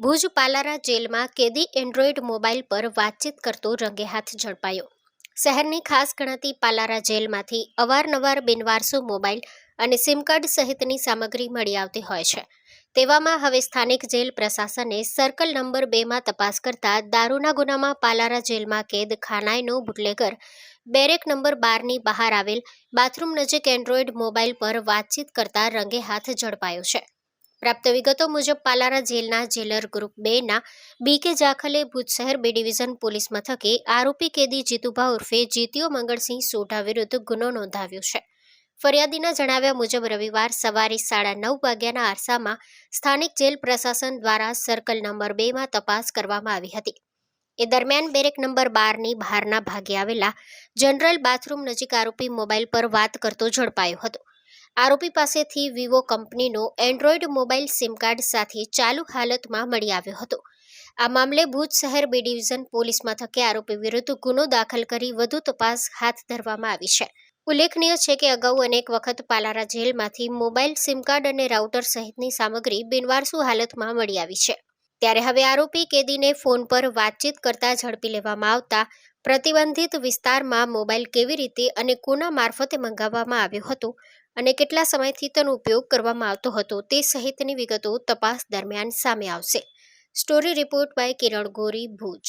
ભુજ પાલારા જેલમાં કેદી Android mobile પર વાતચીત કરતો રંગે હાથ ઝડપાયો. શહેરની ખાસ ગણાતી પાલારા જેલમાંથી અવારનવાર બિનવારસુ મોબાઈલ અને સિમ કાર્ડ સહિતની સામગ્રી મળી આવતી હોય છે. તેવામાં હવે સ્થાનિક જેલ પ્રશાસને સર્કલ નંબર બેમાં તપાસ કરતા દારૂના ગુનામાં પાલારા જેલમાં કેદ ખાનાઈનો બુટલેગર, બેરેક નંબર બારની બહાર આવેલ બાથરૂમ નજીક એન્ડ્રોઈડ મોબાઈલ પર વાતચીત કરતા રંગે હાથ ઝડપાયો છે. પ્રાપ્ત વિગતો મુજબ, પાલારા જેલના જેલર ગ્રુપ બેના બીકે જાખલે ભુજ શહેર બે ડિવિઝન પોલીસ મથકે આરોપી કેદી જીતુભા ઉર્ફે જીતીઓ મંગળસિંહ સોઢા વિરુદ્ધ ગુનો નોંધાવ્યો છે. ફરિયાદીના જણાવ્યા મુજબ, રવિવાર સવારે સાડા નવ વાગ્યાના આરસામાં સ્થાનિક જેલ પ્રશાસન દ્વારા સર્કલ નંબર બેમાં તપાસ કરવામાં આવી હતી. એ દરમિયાન બેરેક નંબર બારની બહારના ભાગે આવેલા જનરલ બાથરૂમ નજીક આરોપી મોબાઈલ પર વાત કરતો ઝડપાયો હતો. આરોપી પાસેથી વિવો કંપનીનો એન્ડ્રોઈડ મોબાઈલ સિમ કાર્ડ સાથે ચાલુ હાલતમાં મળી આવ્યો હતો. આ મામલે ભુજ શહેર બી ડિવિઝન પોલીસ મથકે આરોપી વિરુદ્ધ ગુનો દાખલ કરી વધુ તપાસ હાથ ધરવામાં આવી છે. ઉલ્લેખનીય છે કે અગાઉ અનેક વખત પાલારા જેલમાંથી મોબાઈલ સિમ કાર્ડ અને રાઉટર સહિતની સામગ્રી બિનવારસુ હાલતમાં મળી આવી છે. ત્યારે હવે આરોપી કેદીને ફોન પર વાતચીત કરતા ઝડપી લેવામાં આવતા પ્રતિબંધિત વિસ્તારમાં મોબાઈલ કેવી રીતે અને કોના મારફતે મંગાવવામાં આવ્યો હતો અને કેટલા સમયથી તેનો ઉપયોગ કરવામાં આવતો હતો તે સહિતની વિગતો તપાસ દરમિયાન સામે આવશે. Story report by Kiran Gori, Bhuj.